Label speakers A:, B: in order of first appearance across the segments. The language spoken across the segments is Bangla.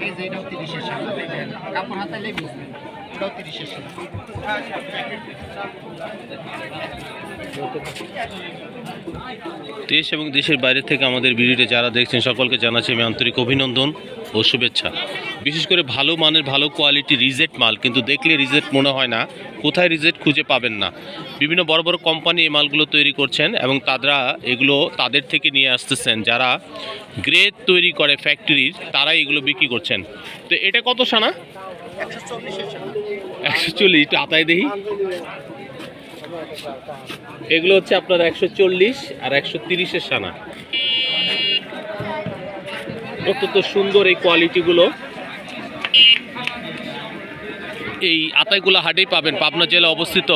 A: এই যে এটা তিরিশের সামনে কাপড় হাতালে বুঝবেন এটাও
B: দেশ এবং দেশের বাইরে থেকে আমাদের ভিডিওটি যারা দেখছেন, সকলকে জানাচ্ছি আমি আন্তরিক অভিনন্দন ও শুভেচ্ছা। বিশেষ করে ভালো মানের ভালো কোয়ালিটি রিজেক্ট মাল, কিন্তু দেখলে রিজেক্ট মনে হয় না, কোথায় রিজেক্ট খুঁজে পাবেন না। বিভিন্ন বড় বড় কোম্পানি এই মালগুলো তৈরি করছেন এবং তারা এগুলো তাদের থেকে নিয়ে আসতেছেন। যারা গ্রেড তৈরি করে ফ্যাক্টরির তারা এগুলো বিক্রি করছেন। তো এটা কত সানা?
A: একশো
B: একশো চল্লিশ, একটু আতায় দেখি। এগুলো হচ্ছে আপনার একশো চল্লিশ আর একশো তিরিশের সানা। অত্যন্ত সুন্দর এই কোয়ালিটিগুলো। এই আতাইগুলা হাটেই পাবেন, পাবনা জেলা অবস্থিত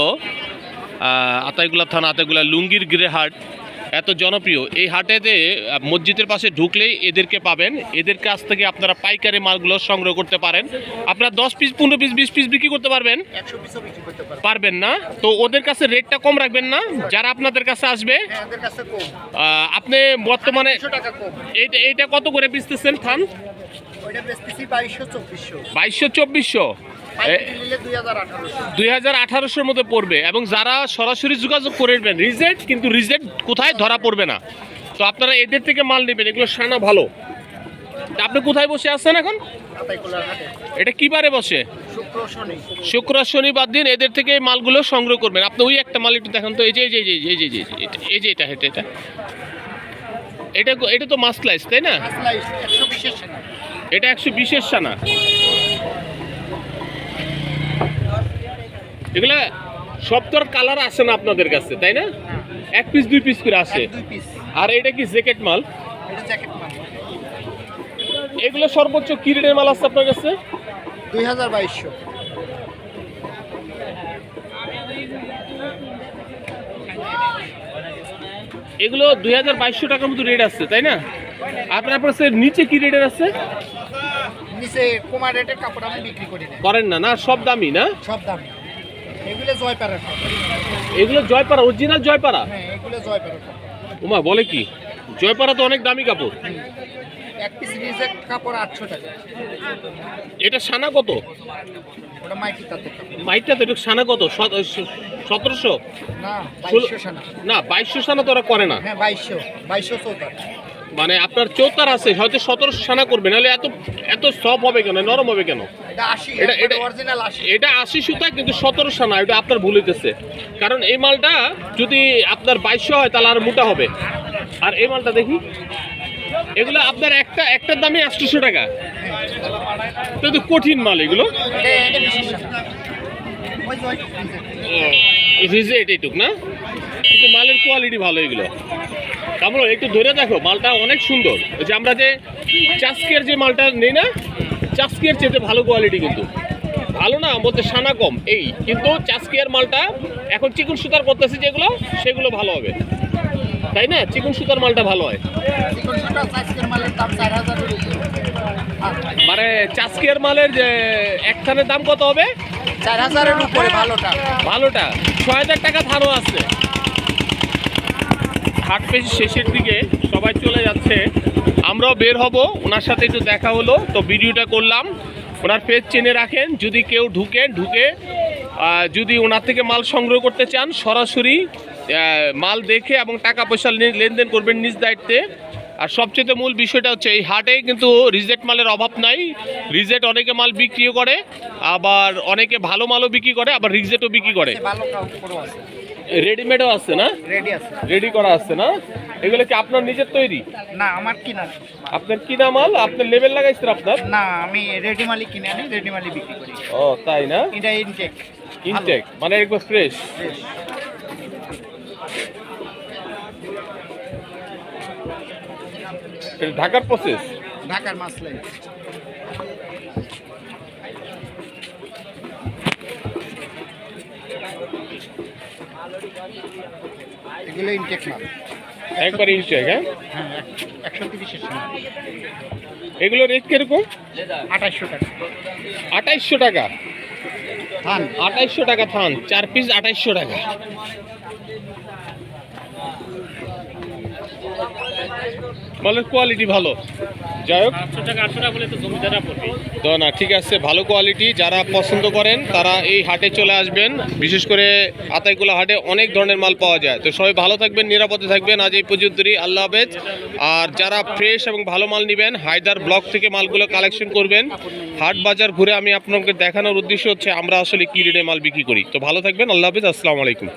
B: আতাইগুলা থানা, আতাইগুলা লুঙ্গির গিরে হাট। এত জনপ্রিয়। এই হাটেতে মসজিদের পাশে ঢুকলেই এদেরকে পাবেন। এদের কাছ থেকে আপনারা পাইকারি মালগুলো সংগ্রহ করতে পারেন। আপনারা দশ পিস পনেরো পিস বিশ পিস বিক্রি করতে পারবেন। পারবেন। না? তো ওদের কাছে রেটটা কম রাখবেন না? যারা আপনাদের কাছে আসবে
A: হ্যাঁ
B: আপনি বর্তমানে এইটা এইটা কত করে বেচতেছেন থান?
A: বাইশশো চব্বিশশো। দুই হাজার
B: আঠারোশোর মধ্যে পড়বে এবং যারা সরাসরি যোগাযোগ করবেন রিজেক্ট কিন্তু রিজেক্ট কোথায় ধরা পড়বে না। তো আপনারা এদের থেকে মাল নেবেন এগুলো সানা ভালো। আপনি কোথায় বসে আছেন এখন? এটা কি বারে বসে?
A: শুক্র শনি
B: শুক্র শনিবার দিন এদের থেকে এই মালগুলো সংগ্রহ করবেন। আপনি ওই একটা মাল একটু দেখেন তো এই যে এই যে এই যে এই যে এটা- এটা এটা। এটা এটা তো মাসলাইস তাই না? এটা একশো বিশেষ সানা। এগুলা সব তোর কালার আসে না আপনাদের কাছে তাই না? এক পিস দুই পিস করে আসে। আর এটা কি জ্যাকেট মাল? এগুলো সর্বোচ্চ কি রেটের মাল আছে আপনার কাছে?
A: দুই হাজার বাইশশো।
B: এগুলো দুই হাজার বাইশশো টাকার মতো রেট আছে তাই না? আপনার কাছে নিচে কি রেটের আছে?
A: নিচে কমা রেটের কাপড় আমি বিক্রি করি
B: করেন না না সব দামি না?
A: সব দাম। এগুলো
B: এগুলো জয়পাড়া অরিজিনাল জয়পাড়া?
A: হ্যাঁ এগুলো
B: উমা বলে কি? জয়পাড়া তো অনেক দামি কাপড়।
A: এক পিস রিজেক্ট কাপড় আটশো টাকা।
B: এটা সানা কত?
A: ওটা মাইকি তাতে
B: তো একটু সানা কত? সতেরোশো?
A: সানা।
B: না বাইশশো সানা তো ওরা করে না।
A: হ্যাঁ বাইশশো। বাইশশো চৌতার।
B: মানে আপনার চৌতার আছে হয়তো সতেরোশো সানা করবে নাহলে এত এত সব হবে কেন? নরম হবে কেন?
A: এটা আশি
B: এটা-
A: এটা
B: এটা-
A: আশি
B: সুতা কিন্তু সতেরো সানা এটা আপনার ভুল হইতেছে। কারণ এই মালটা যদি আপনার বাইশশো হয় তাহলে আর মোটা হবে। আর এই মালটা দেখি এগুলো আপনার একটা একটার দামে আটশোশো টাকা। কিন্তু কঠিন মাল এগুলো। রিজেট এইটুক না? কিন্তু মালের কোয়ালিটি ভালো এগুলো। কামড় একটু ধরে দেখো মালটা অনেক সুন্দর। ওই যে আমরা যে চাস্কের যে মালটা নেই না চাস্কের চেয়ে ভালো কোয়ালিটি কিন্তু। ভালো না বলতে সানা কম। এই কিন্তু চাস্কিয়ার মালটা এখন চিকুন সুতার করতেছে যেগুলো সেগুলো ভালো হবে। তাই না? চিকুন সুতার মালটা ভালো হয়। মানে চাস্কিয়ার মালের যে একখানের দাম কত হবে?
A: চার হাজারের উপরে ভালোটা।
B: ভালোটা। ছয় হাজার টাকা ধারও আছে। হাট পেজ শেষের দিকে সবাই চলে যাচ্ছে। আমরাও বের হব, ওনার সাথে একটু দেখা হলো, তো ভিডিওটা করলাম। ওনার পেজ চেনে রাখেন, যদি কেউ ঢুকেন ঢুকে যদি ওনার থেকে মাল সংগ্রহ করতে চান, সরাসরি মাল দেখে এবং টাকা পয়সা লেনদেন করবেন নিজ দায়িত্বে। আর সবচেয়ে মূল বিষয়টা হচ্ছে, এই হাটে কিন্তু রিজেক্ট মালের অভাব নাই। রিজেক্ট অনেকে মাল বিক্রিও করে, আবার অনেকে ভালো মালও বিক্রি করে, আবার রিজেক্টও বিক্রি করে। রেডিমেডও আছে না?
A: রেডি আছে।
B: রেডি করা আছে না? এগুলো কি আপনার নিজের তৈরি?
A: না আমার কিনা
B: আপনার কিনা মাল? আপনার লেবেল লাগাইছেন আপনার?
A: না আমি রেডি মালি কিনে আনি রেডি মালি বিক্রি করি।
B: ও তাই না?
A: এটা ইনটেক
B: ইনটেক মানে একবার ফ্রেশ ঢাকার প্রসেস
A: ঢাকার মাসলাই এগুলো ইনটেক মাল
B: একবার ইনটেক হ্যাঁ?
A: হ্যাঁ একশো তিরিশের সময়।
B: এগুলো রেট কীরকম?
A: আঠাশশো টাকা।
B: আঠাইশশো টাকা?
A: ধান
B: আঠাইশশো টাকা থান চার পিস আঠাইশশো টাকা। মালের কোয়ালিটি ভালো। যাই হোক।
C: আটশো টাকা আটশো টাকা বলে তো
B: তো না ঠিক আছে ভালো কোয়ালিটি যারা পছন্দ করেন তারা এই হাটে চলে আসবেন। বিশেষ করে আতাইকুলা হাটে অনেক ধরনের মাল পাওয়া যায়। তো সবাই ভালো থাকবেন নিরাপদে থাকবেন। আজ এই পর্যন্তই আল্লাহ হাফেজ। আর যারা ফ্রেশ এবং ভালো মাল নেবেন হায়দার ব্লক থেকে মালগুলো কালেকশন করবেন। হাট বাজার ঘুরে আমি আপনাকে দেখানোর উদ্দেশ্য হচ্ছে আমরা আসলে কি রেটে মাল বিক্রি করি। তো ভালো থাকবেন আল্লাহ হাফেজ আসসালামু আলাইকুম।